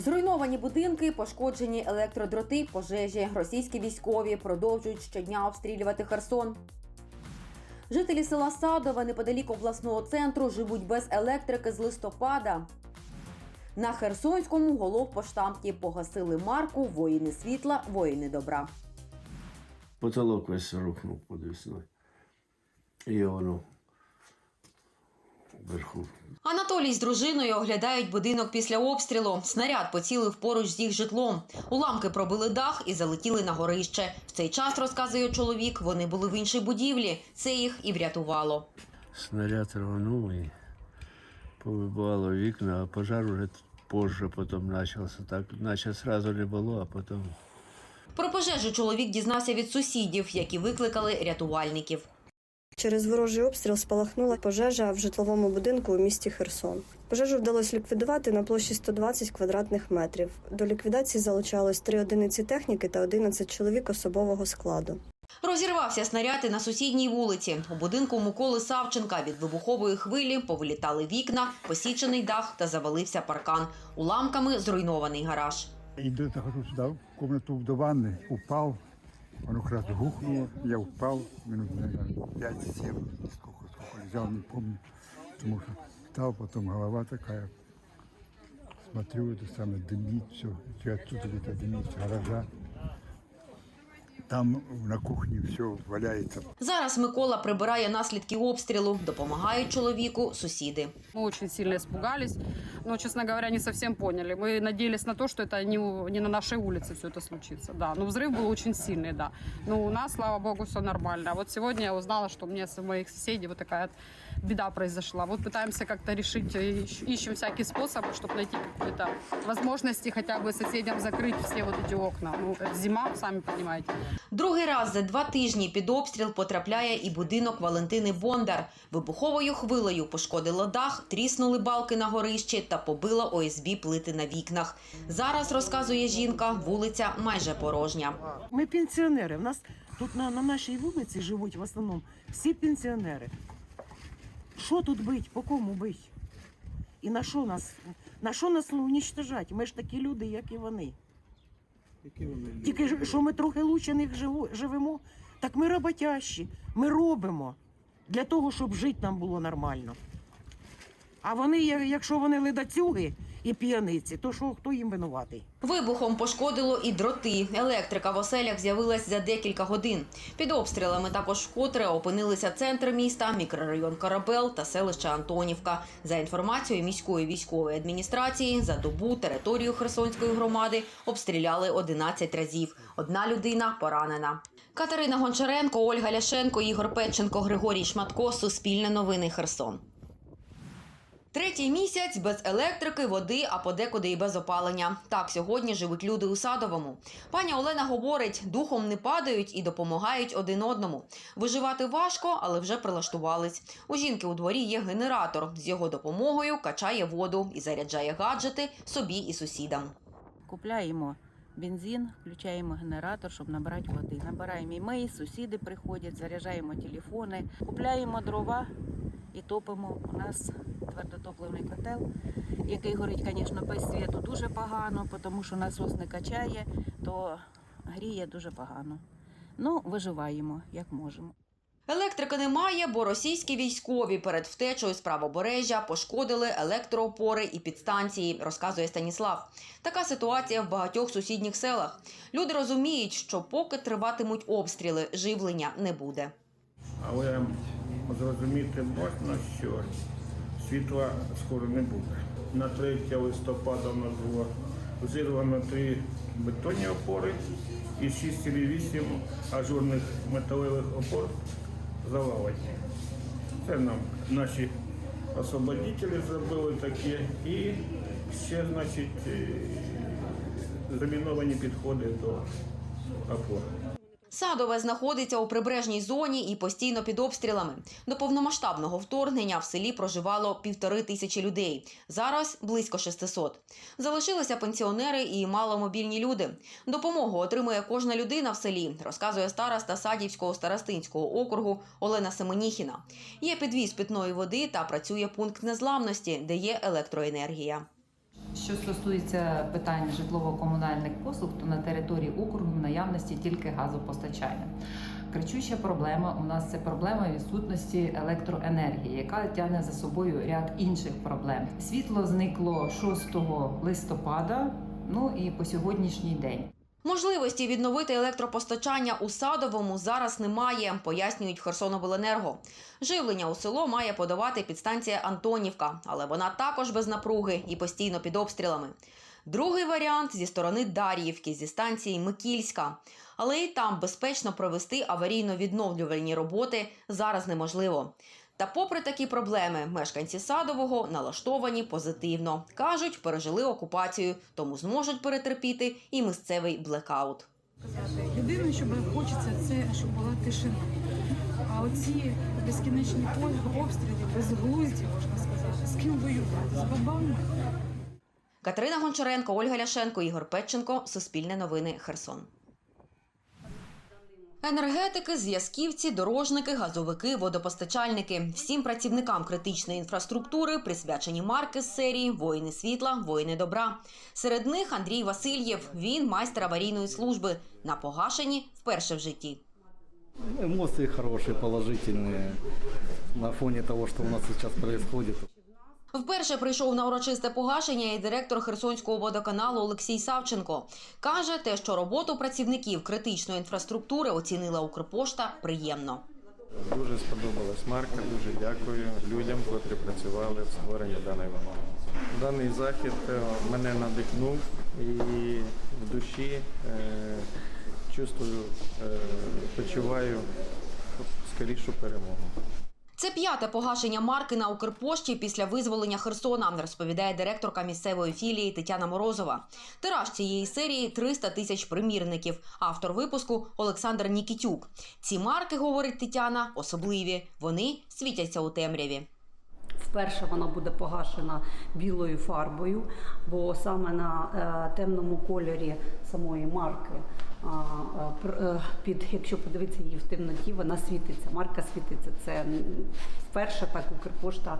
Зруйновані будинки, пошкоджені електродроти, пожежі. Російські військові продовжують щодня обстрілювати Херсон. Жителі села Садове неподалік обласного центру живуть без електрики з листопада. На Херсонському головпоштамті погасили марку Воїни світла, воїни добра. Потолок весь рухнув подвісною. І воно вверху. Анатолій з дружиною оглядають будинок після обстрілу. Снаряд поцілив поруч з їх житлом. Уламки пробили дах і залетіли на горище. В цей час розказує чоловік. Вони були в іншій будівлі. Це їх і врятувало. Снаряд рванув і повибивало вікна, а пожар уже позже потім почався. Так, наче одразу не було, а потім Про пожежу чоловік дізнався від сусідів, які викликали рятувальників. Через ворожий обстріл спалахнула пожежа в житловому будинку у місті Херсон. Пожежу вдалося ліквідувати на площі 120 квадратних метрів. До ліквідації залучалось три одиниці техніки та 11 чоловік особового складу. Розірвався снаряд і на сусідній вулиці. У будинку Миколи Савченка від вибухової хвилі повилітали вікна, посічений дах та завалився паркан. Уламками зруйнований гараж. Иду, захожу сюда, в комнату до ванны, упал, оно как раз гухнуло, я упал, минут, наверное, 5-7, сколько, сколько лежал, не помню, потому что встал, потом голова такая, смотрю, это самое, дымит все, отсюда где-то дымит с гаража. Там на кухне все валяется, Зараз Микола прибирає наслідки обстрілу. Допомагають чоловіку сусіди. Мы очень сильно испугались, но, честно говоря, не совсем поняли. Мы надеялись на то, что это не, у- не на нашей улице все это случится. Да, но взрыв был очень сильный, да. Но у нас, слава богу, все нормально. А вот сегодня я узнала, что у меня с моих соседей вот такая вот беда произошла. Вот пытаемся как-то решить, э, ищ- ищем всякие способы, чтобы найти какие-то возможности хотя бы соседям закрыть все вот эти окна. Ну, это зима, сами понимаете. Другий раз за два тижні під обстріл потрапляє і будинок Валентини Бондар. Вибуховою хвилею пошкодило дах, тріснули балки на горищі та побила ОСБ плити на вікнах. Зараз розказує жінка, вулиця майже порожня. Ми пенсіонери. У нас тут на, на нашій вулиці живуть в основному всі пенсіонери. Що тут бить? По кому бить? І на що нас? На що нас унічтожать? Ми ж такі люди, як і вони. Тільки ж- що ми трохи лучше них живу- живемо, так ми роботящі. Ми робимо для того, щоб жити нам було нормально. А вони, якщо вони ледацюги і п'яниці, то що хто їм винуватий? Вибухом пошкодило і дроти. Електрика в оселях з'явилась за декілька годин. Під обстрілами також вкотре опинилися центр міста, мікрорайон Карабел та селище Антонівка. За інформацією міської військової адміністрації, за добу територію Херсонської громади обстріляли 11 разів. Одна людина поранена. Катерина Гончаренко, Ольга Ляшенко, Ігор Петченко, Григорій Шматко. Суспільне новини Херсон. Третій місяць без електрики, води, а подекуди і без опалення. Так сьогодні живуть люди у садовому. Пані Олена говорить, духом не падають і допомагають один одному. Виживати важко, але вже прилаштувались. У жінки у дворі є генератор. З його допомогою качає воду і заряджає гаджети собі і сусідам. Купляємо бензин, включаємо генератор, щоб набрати води. Набираємо і ми, і сусіди приходять, заряджаємо телефони, купляємо дрова і топимо. У нас твердотопливний котел, який горить, звісно, без світу дуже погано, тому що насос не качає, то гріє дуже погано. Ну, виживаємо, як можемо. Електрики немає, бо російські військові перед втечею з правобережжя пошкодили електроопори і підстанції, розказує Станіслав. Така ситуація в багатьох сусідніх селах. Люди розуміють, що поки триватимуть обстріли, живлення не буде. Але зрозуміти можна, що світла скоро не буде. На 3 листопада у нас було зірвано три бетонні опори і 6 чи 8 ажурних металевих опор завалені. Це нам наші освободителі зробили таке і ще, значить, е, заміновані підходи до опор. Садове знаходиться у прибережній зоні і постійно під обстрілами. До повномасштабного вторгнення в селі проживало півтори тисячі людей. Зараз близько 600. Залишилися пенсіонери і маломобільні люди. Допомогу отримує кожна людина в селі, розказує староста Садівського старостинського округу Олена Семеніхіна. Є підвіз питної води та працює пункт незламності, де є електроенергія. Що стосується питань житлово-комунальних послуг, то на території округу в наявності тільки газопостачання. Кричуща проблема у нас це проблема відсутності електроенергії, яка тягне за собою ряд інших проблем. Світло зникло 6 листопада, ну і по сьогоднішній день. Можливості відновити електропостачання у Садовому зараз немає, пояснюють Херсонобленерго. Живлення у село має подавати підстанція Антонівка, але вона також без напруги і постійно під обстрілами. Другий варіант зі сторони Дар'ївки, зі станції Микільська. Але і там безпечно провести аварійно-відновлювальні роботи зараз неможливо. Та попри такі проблеми, мешканці Садового налаштовані позитивно. Кажуть, пережили окупацію, тому зможуть перетерпіти і місцевий блекаут. Єдине, що хочеться, це щоб була тишина. А оці безкінечні обстріли, безглузді, можна сказати, з ким воювати? З бабами? Катерина Гончаренко, Ольга Ляшенко, Ігор Петченко. Суспільне новини Херсон. Енергетики, зв'язківці, дорожники, газовики, водопостачальники. Всім працівникам критичної інфраструктури присвячені марки з серії Воїни світла, воїни добра. Серед них Андрій Васильєв. Він майстер аварійної служби. На погашенні вперше в житті. Эмоции хорошие, положительные на фоне того, что у нас сейчас происходит. Вперше прийшов на урочисте погашення і директор Херсонського водоканалу Олексій Савченко. Каже, те, що роботу працівників критичної інфраструктури оцінила Укрпошта, приємно. Дуже сподобалась марка. Дуже дякую людям, котрі працювали в створенні даної марки. Даний захід е, мене надихнув і в душі е, чувствую, е, почуваю скорішу перемогу. Це п'яте погашення марки на Укрпошті після визволення Херсона, розповідає директорка місцевої філії Тетяна Морозова. Тираж цієї серії 300 тисяч примірників. Автор випуску Олександр Нікітюк. Ці марки, говорить Тетяна, особливі. Вони світяться у темряві. Вперше вона буде погашена білою фарбою, бо саме на е, темному кольорі самої марки, під, якщо подивитися її в темноті, вона світиться. Марка світиться. Це м, вперше так Укрпошта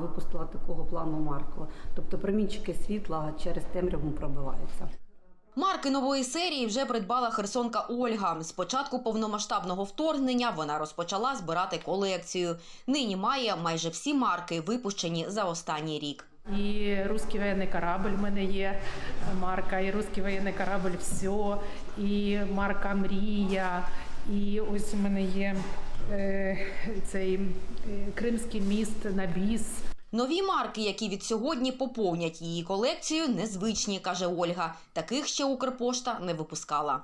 випустила такого плану марку. Тобто промінчики світла через темряву пробиваються. Марки нової серії вже придбала херсонка Ольга. З початку повномасштабного вторгнення вона розпочала збирати колекцію. Нині має майже всі марки, випущені за останній рік. І русський воєнний корабль в мене є марка, і русський воєнний корабль все, і марка Мрія, і ось у мене є е, цей е, Кримський міст на біс. Нові марки, які від сьогодні поповнять її колекцію, незвичні, каже Ольга. Таких ще Укрпошта не випускала.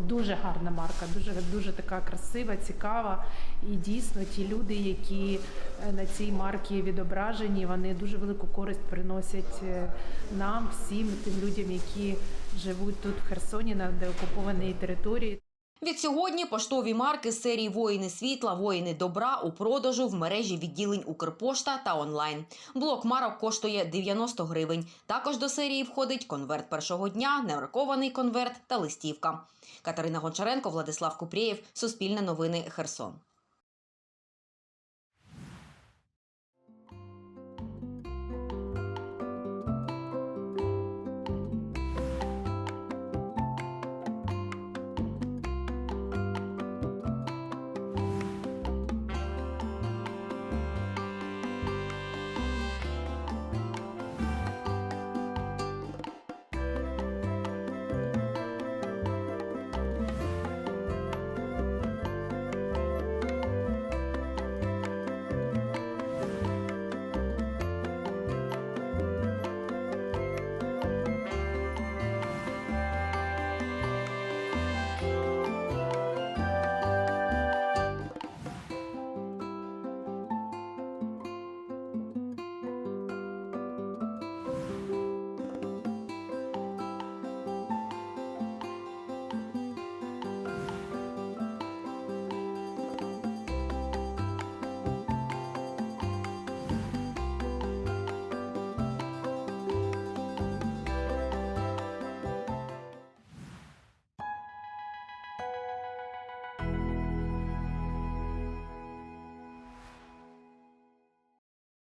Дуже гарна марка, дуже дуже така красива, цікава. І дійсно ті люди, які е, на цій марці відображені, вони дуже велику користь приносять е, нам, всім тим людям, які живуть тут в Херсоні на деокупованій території. Від сьогодні поштові марки серії Воїни світла, воїни добра у продажу в мережі відділень Укрпошта та онлайн. Блок марок коштує 90 гривень. Також до серії входить конверт першого дня, неоркований конверт та листівка. Катерина Гончаренко, Владислав Купрієв, Суспільне новини Херсон.